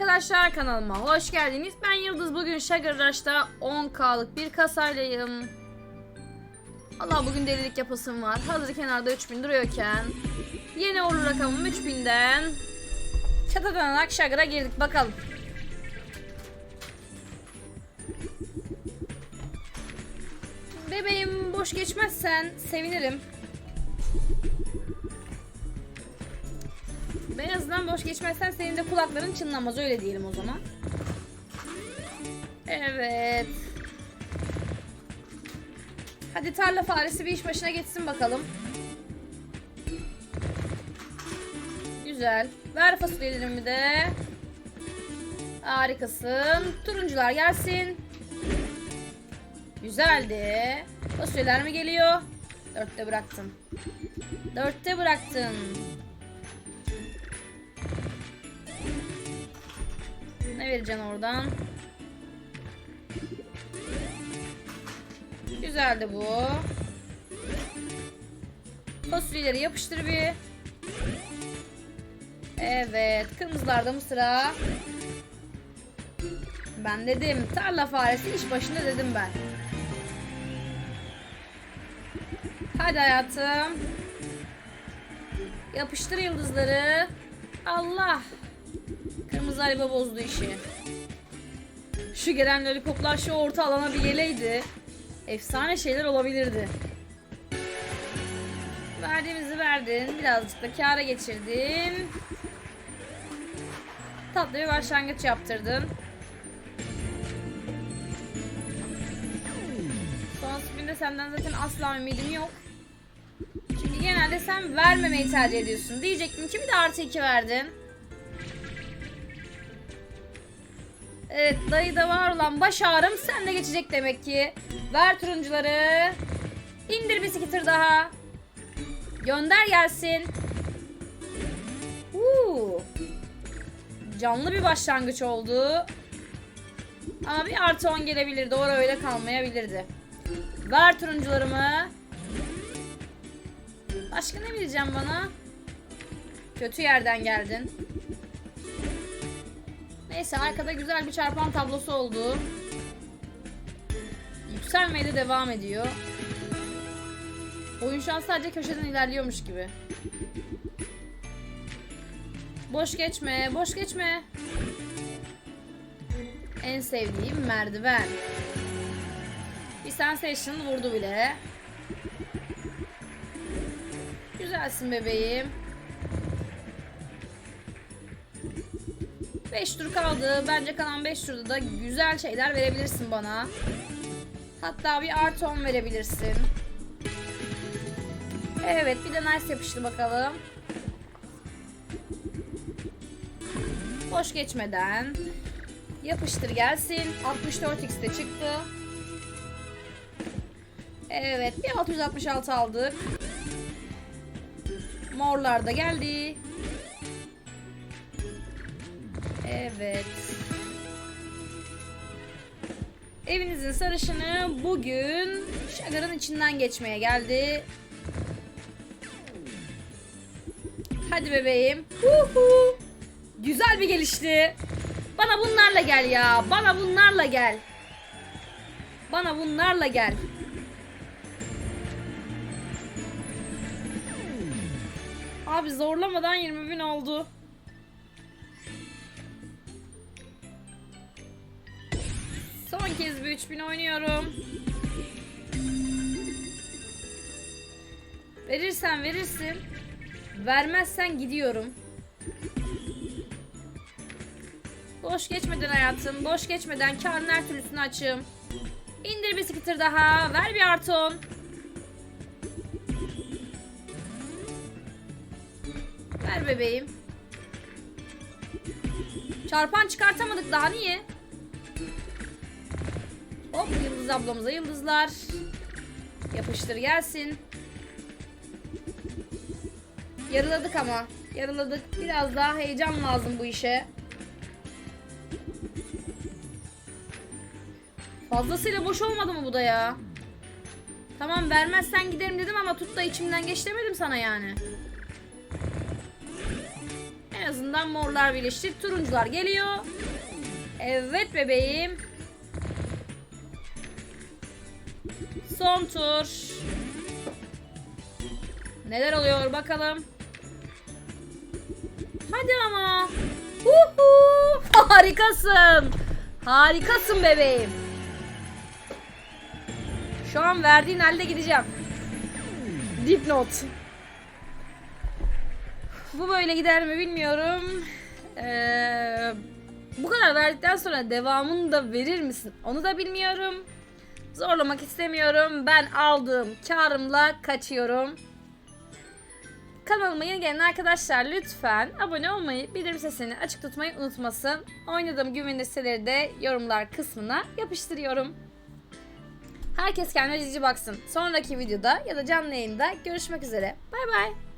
arkadaşlar kanalıma hoş geldiniz. Ben Yıldız bugün Sugar Rush'ta 10k'lık bir kasayleyim. Allah bugün delilik yapasım var. Hazır kenarda 3000 duruyorken yeni olur rakamım 3000'den çatadanarak Sugar'a girdik bakalım. Bebeğim boş geçmezsen sevinirim. En azından boş geçmezsen senin de kulakların çınlamaz öyle diyelim o zaman. Evet. Hadi tarla faresi bir iş başına geçsin bakalım. Güzel. Ver fasulyelerimi de. Harikasın. Turuncular gelsin. Güzeldi. Fasulyeler mi geliyor? Dörtte bıraktım. Dörtte bıraktım. Ne vereceksin oradan? Güzeldi bu. Fasulyeleri yapıştır bir. Evet. Kırmızılarda mı sıra? Ben dedim. Tarla faresi iş başında dedim ben. Hadi hayatım. Yapıştır yıldızları. Allah. Araba bozdu işi. Şu gelen lollipoplar şu orta alana bir geleydi. Efsane şeyler olabilirdi. Verdiğimizi verdin. Birazcık da kâra geçirdin. Tatlı bir başlangıç yaptırdın. Son spinde senden zaten asla ümidim yok. Çünkü genelde sen vermemeyi tercih ediyorsun. Diyecektim ki bir de artı 2 verdin. Evet dayıda var olan baş ağrım sende geçecek demek ki. Ver turuncuları. İndir bir skitter daha. Gönder gelsin. Uuu. Canlı bir başlangıç oldu. Ama bir artı 10 gelebilirdi. Orada öyle kalmayabilirdi. Ver turuncularımı. Başka ne bileceğim bana? Kötü yerden geldin. Neyse arkada güzel bir çarpan tablosu oldu. Yükselmeye de devam ediyor. Oyun şu an sadece köşeden ilerliyormuş gibi. Boş geçme, boş geçme. En sevdiğim merdiven. Bir sensation vurdu bile. Güzelsin bebeğim. 5 tur kaldı. Bence kalan 5 turda da güzel şeyler verebilirsin bana. Hatta bir artı 10 verebilirsin. Evet bir de nice yapıştı bakalım. Boş geçmeden. Yapıştır gelsin. 64x'te çıktı. Evet bir 666 aldık. Morlar da geldi. Evet. Evinizin sarışını bugün şagarın içinden geçmeye geldi. Hadi bebeğim. Huhu. Güzel bir gelişti. Bana bunlarla gel ya. Bana bunlarla gel. Bana bunlarla gel. Abi zorlamadan 20 bin oldu. Son kez bir 3000 oynuyorum. Verirsen verirsin. Vermezsen gidiyorum. Boş geçmeden hayatım. Boş geçmeden karın her türlüsünü açım. İndir bir skitter daha. Ver bir artı 10. Ver bebeğim. Çarpan çıkartamadık daha niye? Hop Yıldız ablamıza yıldızlar. Yapıştır gelsin. Yarıladık ama. Yarıladık. Biraz daha heyecan lazım bu işe. Fazlasıyla boş olmadı mı bu da ya? Tamam vermezsen giderim dedim ama tut da içimden geç demedim sana yani. En azından morlar birleşti. Turuncular geliyor. Evet bebeğim. Son tur. Neler oluyor bakalım. Hadi ama. Uhu! Harikasın. Harikasın bebeğim. Şu an verdiğin halde gideceğim. Dipnot. Bu böyle gider mi bilmiyorum. Ee, bu kadar verdikten sonra devamını da verir misin? Onu da bilmiyorum. Zorlamak istemiyorum. Ben aldığım karımla kaçıyorum. Kanalıma yeni gelen arkadaşlar lütfen abone olmayı, bildirim sesini açık tutmayı unutmasın. Oynadığım güvenilir siteleri de yorumlar kısmına yapıştırıyorum. Herkes kendine cici baksın. Sonraki videoda ya da canlı yayında görüşmek üzere. Bay bay.